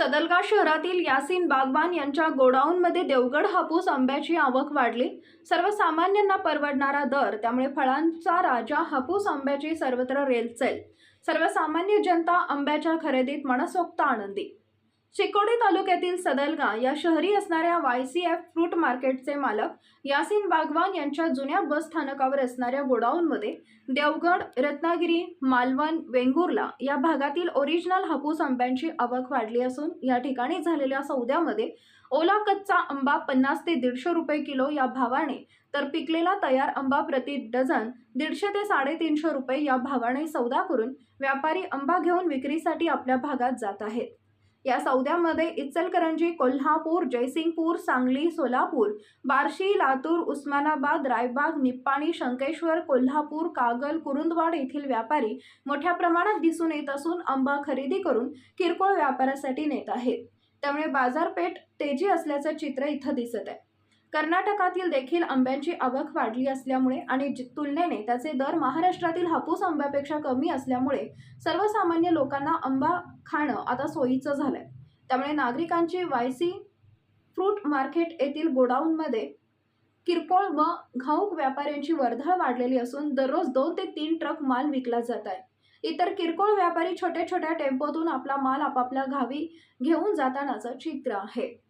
सदलगा शहरातील यासीन बागवान यांच्या गोडाऊनमध्ये देवगड हापूस आंब्याची आवक वाढली. सर्वसामान्यांना परवडणारा दर त्यामुळे फळांचा राजा हापूस आंब्याची सर्वत्र रेलचेल. सर्वसामान्य जनता आंब्याच्या खरेदीत मनसोक्त आनंदी. चिकोडी तालुक्यातील सदलगा या शहरी असणाऱ्या वाय सी एफ फ्रूट मार्केटचे मालक यासिन बागवान यांच्या जुन्या बस स्थानकावर असणाऱ्या गोडाऊनमध्ये देवगड रत्नागिरी मालवण वेंगुर्ला या भागातील ओरिजिनल हापूस आंब्यांची आवक वाढली असून या ठिकाणी झालेल्या सौद्यामध्ये ओला कच्चा आंबा पन्नास ते दीडशे रुपये किलो या भावाने तर पिकलेला तयार आंबा प्रति डझन दीडशे ते साडेतीनशे रुपये या भावाने सौदा करून व्यापारी आंबा घेऊन विक्रीसाठी आपल्या भागात जात आहेत. या सौद्यामध्ये इचलकरंजी कोल्हापूर जयसिंगपूर सांगली सोलापूर बार्शी लातूर उस्मानाबाद रायबाग निप्पाणी शंकेश्वर कोल्हापूर कागल कुरुंदवाड येथील व्यापारी मोठ्या प्रमाणात दिसून येत असून आंबा खरेदी करून किरकोळ व्यापारासाठी नेत आहेत. त्यामुळे बाजारपेठ तेजी असल्याचं चित्र इथं दिसत आहे. कर्नाटकातील देखील आंब्यांची आवक वाढली असल्यामुळे आणि तुलनेने त्याचे दर महाराष्ट्रातील हापूस आंब्यापेक्षा कमी असल्यामुळे सर्वसामान्य लोकांना आंबा खाणं आता सोयीचं झालंय. त्यामुळे नागरिकांची वायसी फ्रूट मार्केट येथील गोडाऊनमध्ये किरकोळ व घाऊक व्यापाऱ्यांची वर्दळ वाढलेली असून दररोज दोन ते तीन ट्रक माल विकला जात आहे. इतर किरकोळ व्यापारी छोट्या छोट्या टेम्पोतून आपला माल आपापल्या गावी घेऊन जातानाचं चित्र आहे.